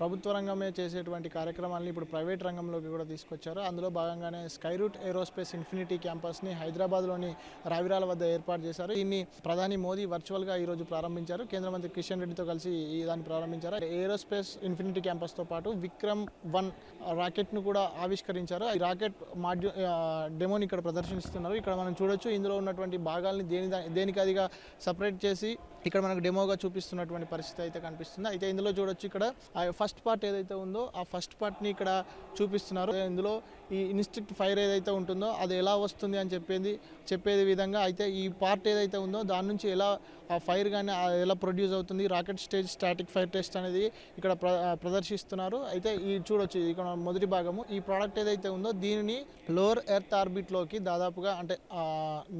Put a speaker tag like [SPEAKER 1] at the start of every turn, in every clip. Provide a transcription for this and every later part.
[SPEAKER 1] ప్రభుత్వ రంగమే చేసేటువంటి కార్యక్రమాలను ఇప్పుడు ప్రైవేట్ రంగంలోకి కూడా తీసుకొచ్చారు. అందులో భాగంగానే స్కై రూట్ ఏరోస్పేస్ ఇన్ఫినిటీ క్యాంపస్ని హైదరాబాద్లోని రావిరాల వద్ద ఏర్పాటు చేశారు. దీన్ని ప్రధాని మోదీ వర్చువల్గా ఈరోజు ప్రారంభించారు. కేంద్ర మంత్రి కిషన్ రెడ్డితో కలిసి ఈ దాన్ని ప్రారంభించారు. ఏరోస్పేస్ ఇన్ఫినిటీ క్యాంపస్తో పాటు విక్రమ్ వన్ రాకెట్ను కూడా ఆవిష్కరించారు. ఈ రాకెట్ మాడ్యూ డెమోని ఇక్కడ ప్రదర్శిస్తున్నారు. ఇక్కడ మనం చూడొచ్చు ఇందులో ఉన్నటువంటి భాగాల్ని దేని దా- దేనికి అదిగా సపరేట్ చేసి ఇక్కడ మనకు డెమోగా చూపిస్తున్నటువంటి పరిస్థితి అయితే కనిపిస్తుంది. అయితే ఇందులో చూడొచ్చు ఇక్కడ ఫస్ట్ పార్ట్ ఏదైతే ఉందో ఆ ఫస్ట్ పార్ట్ని ఇక్కడ చూపిస్తున్నారు. ఇందులో ఈ ఇన్స్ట్రిక్ట్ ఫైర్ ఏదైతే ఉంటుందో అది ఎలా వస్తుంది అని చెప్పేది చెప్పేది విధంగా అయితే ఈ పార్ట్ ఏదైతే ఉందో దాని నుంచి ఎలా ఆ ఫైర్ కానీ ఎలా ప్రొడ్యూస్ అవుతుంది rocket stage static fire test అనేది ఇక్కడ ప్ర ప్రదర్శిస్తున్నారు. అయితే ఈ చూడొచ్చు ఇక్కడ మొదటి భాగము. ఈ ప్రోడక్ట్ ఏదైతే ఉందో దీనిని లోవర్ ఎర్త్ ఆర్బిట్లోకి దాదాపుగా అంటే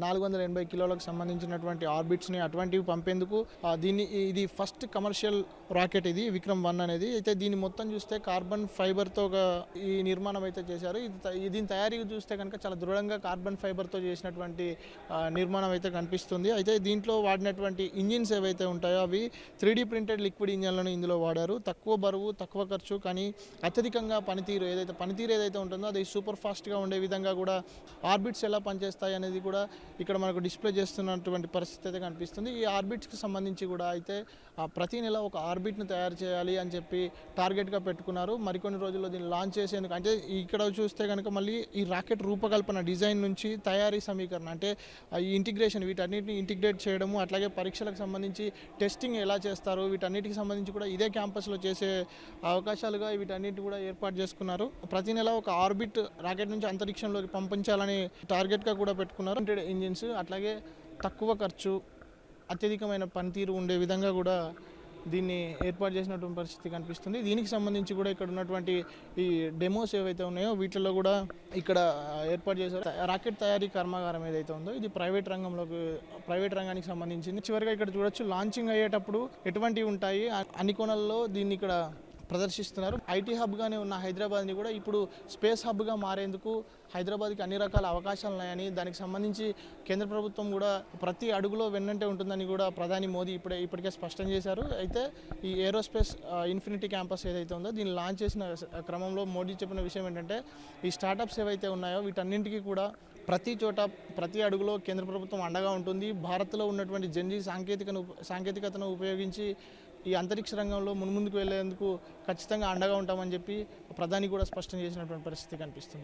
[SPEAKER 1] నాలుగు వందల ఎనభై కిలోలకు సంబంధించినటువంటి ఆర్బిట్స్ని అటువంటివి పంపేందుకు దీన్ని ఇది ఫస్ట్ కమర్షియల్ రాకెట్ ఇది విక్రమ్ వన్ అనేది. అయితే దీన్ని మొత్తం చూస్తే కార్బన్ ఫైబర్తో ఒక ఈ నిర్మాణం అయితే చేశారు. ఇది దీని తయారీ చూస్తే కనుక చాలా దృఢంగా కార్బన్ ఫైబర్తో చేసినటువంటి నిర్మాణం అయితే కనిపిస్తుంది. అయితే దీంట్లో వాడినటువంటి ఇంజిన్స్ ఏవైతే ఉంటాయో అవి త్రీడీ ప్రింటెడ్ లిక్విడ్ ఇంజన్లను ఇందులో వాడారు. తక్కువ బరువు తక్కువ ఖర్చు కానీ అత్యధికంగా పనితీరు ఏదైతే పనితీరు ఏదైతే ఉంటుందో అది సూపర్ ఫాస్ట్గా ఉండే విధంగా కూడా ఆర్బిట్స్ ఎలా పనిచేస్తాయి అనేది కూడా ఇక్కడ మనకు డిస్ప్లే చేస్తున్నటువంటి పరిస్థితి అయితే కనిపిస్తుంది. ఈ ఆర్బిట్స్కి సంబంధించి కూడా అయితే ప్రతి నెల ఒక ఆర్బిట్ను తయారు చేయాలి అని చెప్పి టార్గెట్గా పెట్టుకున్నారు. మరికొన్ని రోజుల్లో దీన్ని లాంచ్ చేసేందుకు అంటే ఇక్కడ చూస్తే కనుక మళ్ళీ ఈ రాకెట్ రూపకల్పన డిజైన్ నుంచి తయారీ సమీకరణ అంటే ఈ ఇంటిగ్రేషన్ వీటన్నిటిని ఇంటిగ్రేట్ చేయడము అట్లాగే పరీక్షలకు సంబంధించి టెస్టింగ్ ఎలా చేస్తారు వీటన్నిటికి సంబంధించి కూడా ఇదే క్యాంపస్లో చేసే అవకాశాలుగా వీటన్నిటి కూడా ఏర్పాటు చేసుకున్నారు. ప్రతి నెల ఒక ఆర్బిట్ రాకెట్ నుంచి అంతరిక్షంలోకి పంపించాలని టార్గెట్గా కూడా పెట్టుకున్నారు. ఇంజిన్స్ అట్లాగే తక్కువ ఖర్చు అత్యధికమైన పనితీరు ఉండే విధంగా కూడా దీన్ని ఏర్పాటు చేసినటువంటి పరిస్థితి కనిపిస్తుంది. దీనికి సంబంధించి కూడా ఇక్కడ ఉన్నటువంటి ఈ డెమోస్ ఏవైతే ఉన్నాయో వీటిల్లో కూడా ఇక్కడ ఏర్పాటు చేశారు. రాకెట్ తయారీ కర్మాగారం ఏదైతే ఉందో ఇది ప్రైవేట్ రంగంలోకి ప్రైవేట్ రంగానికి సంబంధించింది. చివరిగా ఇక్కడ చూడొచ్చు లాంచింగ్ అయ్యేటప్పుడు ఎటువంటివి ఉంటాయి? అన్ని కోణాల్లో దీన్ని ఇక్కడ ప్రదర్శిస్తున్నారు. ఐటీ హబ్గానే ఉన్న హైదరాబాద్ని కూడా ఇప్పుడు స్పేస్ హబ్గా మారేందుకు హైదరాబాద్కి అన్ని రకాల అవకాశాలు ఉన్నాయని దానికి సంబంధించి కేంద్ర ప్రభుత్వం కూడా ప్రతి అడుగులో వెన్నంటే ఉంటుందని కూడా ప్రధాని మోదీ ఇప్పుడే ఇప్పటికే స్పష్టం చేశారు. అయితే ఈ ఏరోస్పేస్ ఇన్ఫినిటీ క్యాంపస్ ఏదైతే ఉందో దీన్ని లాంచ్ చేసిన క్రమంలో మోడీ చెప్పిన విషయం ఏంటంటే ఈ స్టార్టప్స్ ఏవైతే ఉన్నాయో వీటన్నింటికీ కూడా ప్రతి చోట ప్రతి అడుగులో కేంద్ర ప్రభుత్వం అండగా ఉంటుంది. భారత్లో ఉన్నటువంటి జెన్జీ సాంకేతికను సాంకేతికతను ఉపయోగించి ఈ అంతరిక్ష రంగంలో మున్ముందుకు వెళ్ళేందుకు ఖచ్చితంగా అండగా ఉంటామని చెప్పి ప్రధాని కూడా స్పష్టం చేసినటువంటి పరిస్థితి కనిపిస్తుంది.